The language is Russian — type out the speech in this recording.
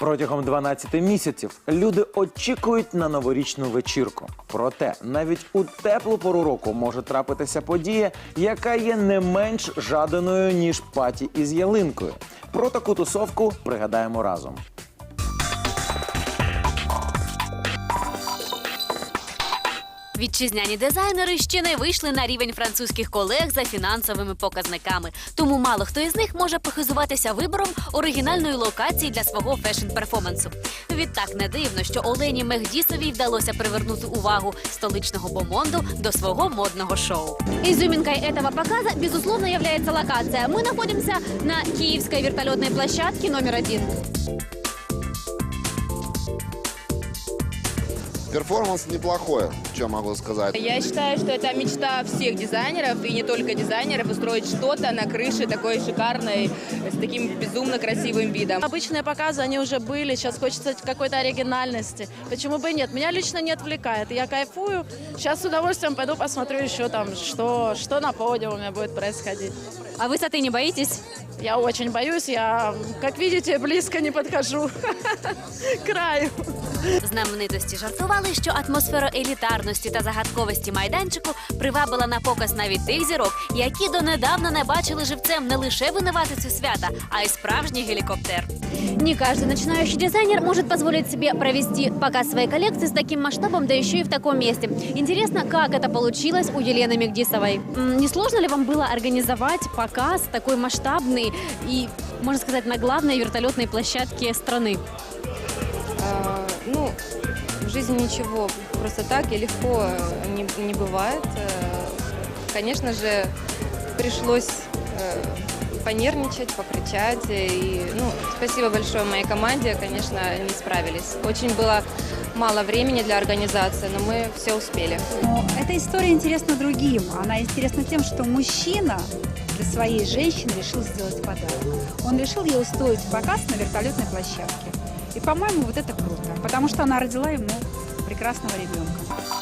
Протягом 12 місяців люди очікують на новорічну вечірку. Проте навіть у теплу пору року може трапитися подія, яка є не менш жаданою ніж паті із ялинкою. Про таку тусовку пригадаємо разом. Вітчизняні дизайнери ще не вийшли на рівень французьких колег за фінансовими показниками. Тому мало хто із них може похизуватися вибором оригінальної локації для свого фешн-перформансу. Відтак не дивно, що Олені Мехдісовій вдалося привернути увагу столичного бомонду до свого модного шоу. Изюминкой этого показа, безусловно, является локация. Мы находимся на Киевской вертолетной площадке номер один. Перформанс неплохой, что могу сказать. Я считаю, что это мечта всех дизайнеров, и не только дизайнеров, устроить что-то на крыше такой шикарной, с таким безумно красивым видом. Обычные показы, они уже были, сейчас хочется какой-то оригинальности. Почему бы и нет? Меня лично не отвлекает. Я кайфую. Сейчас с удовольствием пойду посмотрю еще там, что, что на подиуме будет происходить. А высоты не боитесь? Я очень боюсь, я, как видите, близко не подхожу к краю. Знаменитості жартували, що атмосфера елітарності та загадковості майданчику привабила на показ навіть тих зірок, які донедавна не бачили живцем не лише винуватицю свята, а й справжній гелікоптер. Не каждый начинающий дизайнер может позволить себе провести показ своей коллекции с таким масштабом, да еще и в таком месте. Интересно, как это получилось у Елены Мегдисовой? М, Не сложно ли вам было организовать показ такой масштабный и, можно сказать, на главной вертолетной площадке страны? А, Ну, в жизни ничего просто так и легко не, не бывает. Э, Конечно же, пришлось э, понервничать, покричать. И, ну, спасибо большое моей команде, конечно, они справились. Очень было мало времени для организации, но мы все успели. Но эта история интересна другим. Она интересна тем, что мужчина для своей женщины решил сделать подарок. Он решил ей устроить показ на вертолетной площадке. И, по-моему, вот это круто, потому что она родила ему прекрасного ребенка.